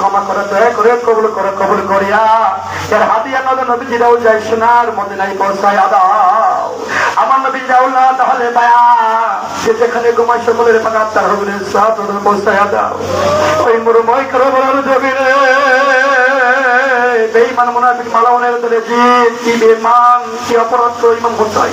ক্ষমা করে দয়া করে কবুল করে কবুল করিয়া এর হাতিয়া নদ নবীজিরাও যাই সোনার মধ্যে নাই পৌঁছায় দাও আমার নবী যাও না তাহলে মায়া সে যেখানে ঘুমায় সকলের পাকা তার হবে সাত পৌঁছায় দাও ওই মুরময় করো বলার জমিনে বেইমান মুনাফিক মালাউনের দলে জিত কি বেমান কি অপরাধ ইমাম হোসাই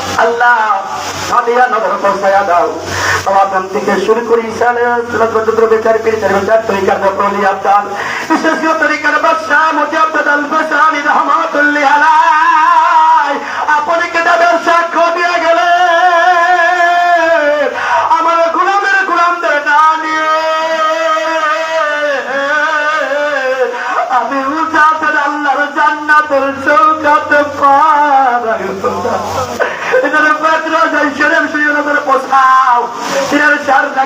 আল্লাহ হাদিয়া নজর বসায়া দাও। সমাধান থেকে শুরু করি ইসালে চতুর্থ বেচার পেচার বেচার তরিকার বকরলি আব্দাল বিশেষ করে তরিকার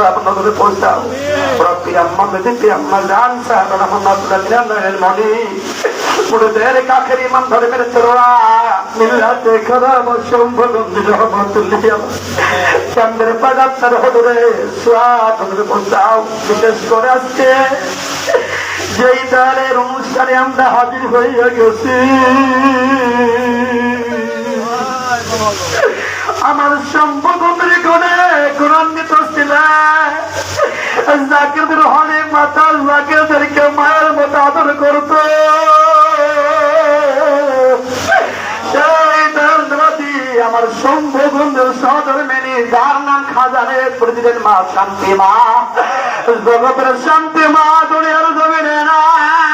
হুজুরে আপনাদের পৌঁছাও রব্বি আম্মা মেদিতি আম্মা জান, সাহেব রহমাতুল্লাহ নিরান্নয়ের মনি। মুরদের কাখের ইমাম ধর্মের চোরা মিল্লাতে খারাপ সম্ভবন্দি রহমাতুল্লাহ চন্দ্র বাগাপ্পের হুজুরে আপনাদের পৌঁছাও বিশেষ করে আজকে যেই দলের অনুষ্ঠানে আমরা হাজির হইয়া গেছি। আমার সম্পর্কের গুণে গুণান্বিত ছিল জাকিরদের হনে মাতা, জাকিরদেরকে মায়ের মতো আদর করত। আমার সম্ভবন্ধের সদর মেনে যার নাম খাজানে প্রতিদিন মা শান্তি মা। জগতের শান্তি মা, দুনিয়ার জমিনে নাই।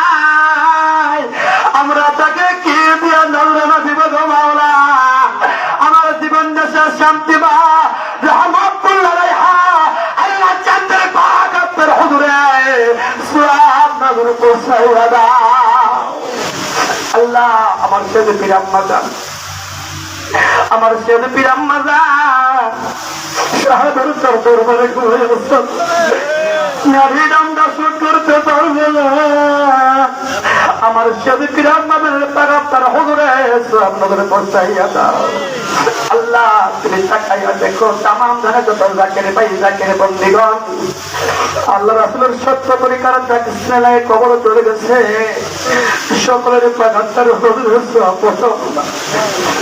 আমার সেদে পিরাম্মা যান আমার সেদে পিরাম্মা যান শাহাদার তোর দরবারে ঘুরে বসত নারী নামটা শুট করতে পারবে না। আমার সেদে পিরাম্মাদের টাকা তার হুজুরে নজরে পৌঁছাইয়া দাও। আল্লাহ তুমি তাকাইয়া দেখো, তামাম জানে যত জাকের ভাই জাকের বন্দিগণ। আল্লাহ রাসুলের সত্য তরিকার কৃষ্ণালয়ে কবর চলে গেছে। সকলের প্রাঘাতার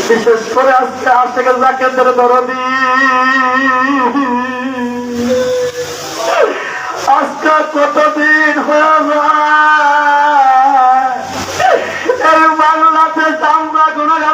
বিশেষ করে আজকে আজকে জাকের দরদি। আজকে কতদিন হয়ে যায়? এই বাংলাতে চামড়া গুণগানতে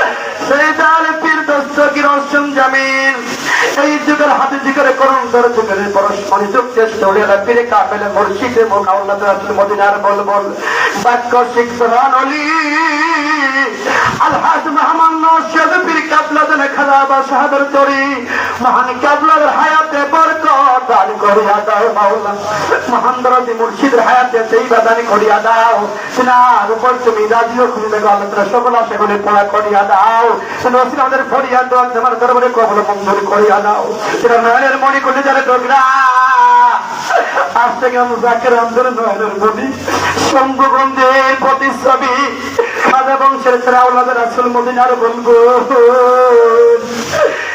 যুগের হাতে যুগের করুন ধরে যুগের পরস্পর যুগ চেষ্টা হলে পীরে কাপেলে মুর্শিদে মুখ আল্লাহ রাসূল মদিনার বল বল বাক্য শিক্ষণ অলি। আলহাজ মেহমান শেদ পীর কাবলা দেন বা শাহাদার তরি। মহান কাবলার হায়াতে বরকত। দান করিয়া দাও মাওলা। মহান দরদি মুর্শিদের হায়াতে সেই দান করিয়া দাও সিনার উপর তুমি রাজিও খুলে দেখো আল্লাহ সকল আশা পড়া করিয়া দাও নসির আমাদের ফরিয়াদ দোয়া তোমার দরবারে কবল মঞ্জুর করিয়া দাও সেটা নয়নের মণি করলে যারা ডোগরা। আজ থেকে আমি জাকের আন্দোলন নয়নের মণি। শম্ভুগন্ধের প্রতিচ্ছবি খাজা বংশের শ্রাউলাদের আসল মদিনার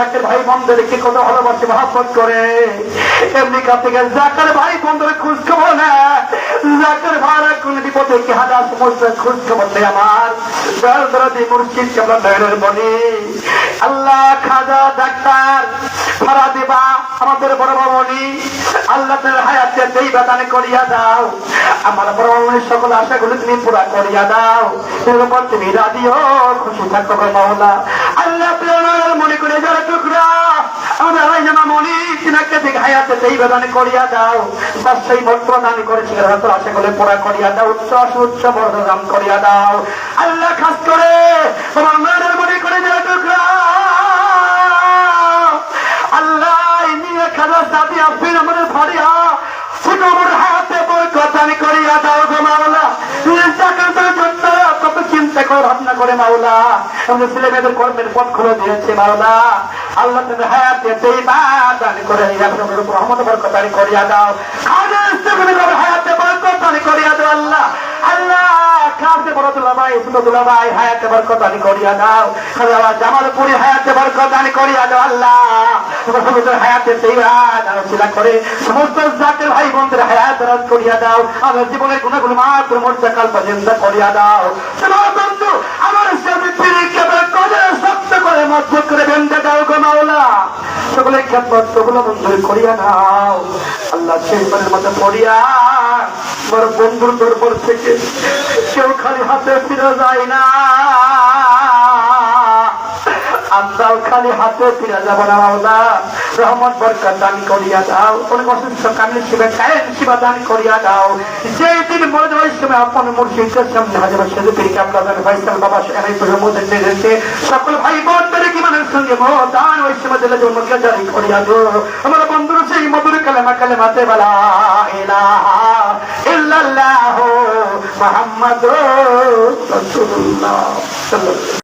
করে যে আমাদের জাকের ভাই বন্ধুদেরকে কত ভালোবাসে মহাপত করে। এমনি কাছ থেকে জাকের ভাই বন্ধুদের খোঁজ খবর না জাকের কোন বিপদে কি হাদা সমস্যা খোঁজ খবর নেই আমার। আল্লাহ খাজা, ডাক্তার করিয়া দাও। আমার তুমি পুরা করিয়া দাও। রাজিও, খুশি দেই করিয়া দাও আল্লাহ খাস করে তোমার মেয়ের মনে করে হাতে করিয়া দাও গো মাওলা। কত চিন্তা করে, ভাবনা করে মাওলা। আমাদের ছেলে মেয়েদের কর্মের পথ খুলে দিয়েছে মাওলা। আল্লাহ তুমি হায়াতে সেই দান করে আপনাদের উপর রহমত বরকতানি করিয়া দাও। খাজা ইস্তেগফার করে হায়াতে বরকতানি করিয়া দাও আল্লাহ। আল্লাহ খাজে বড় দুলাভাই সুন্দর দুলাভাই, হায়াতে বরকতানি করিয়া দাও। খাজা জামালপুরি হায়াতে বরকতানি করিয়া দাও আল্লাহ। তোমার হায়াতে সেই দান করে সমস্ত জাতের ভাই বোনদের হায়াত রাজ করিয়া দাও। আমার জীবনের গুণাগুলো মাত্র মর্যাদা কাল পর্যন্ত করিয়া দাও। মজবুত করে বেঁধে দাও গো মাওলা। সকলে খেদমতগুলো মঞ্জুর করিয়া নাও। আল্লাহ শেষবারের মতো পড়িয়া আমার বন্ধুর দরবার থেকে কেউ খালি হাতে ফিরে যায় না। আমরাও খালি হাতে ফিরে যাব না মাওলা। রহমত, বরকত দান করিয়া দাও। অনেক অসুস্থ কামিল শিবে কায়েম শিবা দান করিয়া দাও। যে দিন মরে যাওয়ার সময় আপন মুর্শিদের সামনে হাজার সেদু পিরিকে আমরা জানি ভাইসাল বাবা সেখানে নির্দেশে সকল ভাই কিমানের সঙ্গে ওই সময় দিলে জন্মকে জারি করিয়া দো আমার বন্ধুর সেই মধুর কালেমা কালেমাতে বলা, ইলাহা ইল্লাল্লাহ মুহাম্মাদুর রাসূলুল্লাহ।